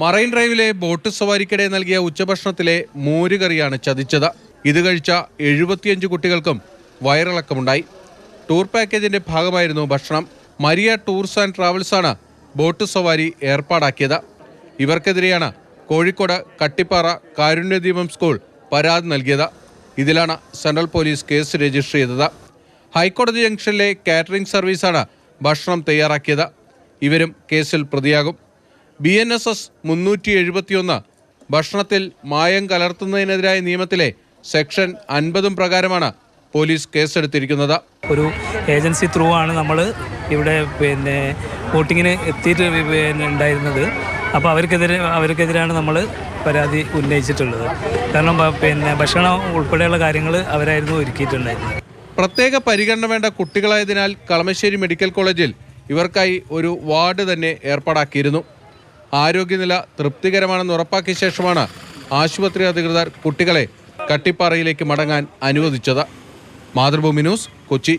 Marine ഡ്രൈവിലെ boat സവാരിക്കിടെ നൽകിയ ഉച്ചഭക്ഷണത്തിലെ മോരുകറിയാണ് ചതിച്ചത്. ഇത് കഴിച്ച എഴുപത്തിയഞ്ച് കുട്ടികൾക്കും വയറിളക്കമുണ്ടായി. ടൂർ പാക്കേജിന്റെ ഭാഗമായിരുന്നു ഭക്ഷണം. മരിയ ടൂർസ് ആൻഡ് ട്രാവൽസാണ് ബോട്ട് സവാരി ഏർപ്പാടാക്കിയത്. ഇവർക്കെതിരെയാണ് കോഴിക്കോട് കട്ടിപ്പാറ കാരുണ്യദീപം സ്കൂൾ പരാതി നൽകിയത്. ഇതിലാണ് സെൻട്രൽ പോലീസ് കേസ് രജിസ്റ്റർ ചെയ്തത്. ഹൈക്കോടതി ജംഗ്ഷനിലെ കാറ്ററിംഗ് സർവീസാണ് ഭക്ഷണം തയ്യാറാക്കിയത്. ഇവരും കേസിൽ പ്രതിയാകും. ബി എൻ എസ് എസ് മുന്നൂറ്റി എഴുപത്തിയൊന്ന് ഭക്ഷണത്തിൽ മായം കലർത്തുന്നതിനെതിരായ നിയമത്തിലെ സെക്ഷൻ അൻപതും പ്രകാരമാണ് പോലീസ് കേസെടുത്തിരിക്കുന്നത്. ഒരു ഏജൻസി ത്രൂ ആണ് നമ്മൾ ഇവിടെ പിന്നെ വോട്ടിങ്ങിന് എത്തിയിട്ട് പിന്നെ ഉണ്ടായിരുന്നത്. അപ്പോൾ അവർക്കെതിരെ അവർക്കെതിരാണ് നമ്മൾ പരാതി ഉന്നയിച്ചിട്ടുള്ളത്. കാരണം പിന്നെ ഭക്ഷണം ഉൾപ്പെടെയുള്ള കാര്യങ്ങൾ അവരായിരുന്നു ഒരുക്കിയിട്ടുണ്ടായിരുന്നത്. പ്രത്യേക പരിഗണന വേണ്ട കുട്ടികളായതിനാൽ കളമശ്ശേരി മെഡിക്കൽ കോളേജിൽ ഇവർക്കായി ഒരു വാർഡ് തന്നെ ഏർപ്പാടാക്കിയിരുന്നു. ആരോഗ്യനില തൃപ്തികരമാണെന്ന് ഉറപ്പാക്കിയ ശേഷമാണ് ആശുപത്രി അധികൃതർ കുട്ടികളെ കട്ടിപ്പാറയിലേക്ക് മടങ്ങാൻ അനുവദിച്ചത്. മാതൃഭൂമി ന്യൂസ് കൊച്ചി.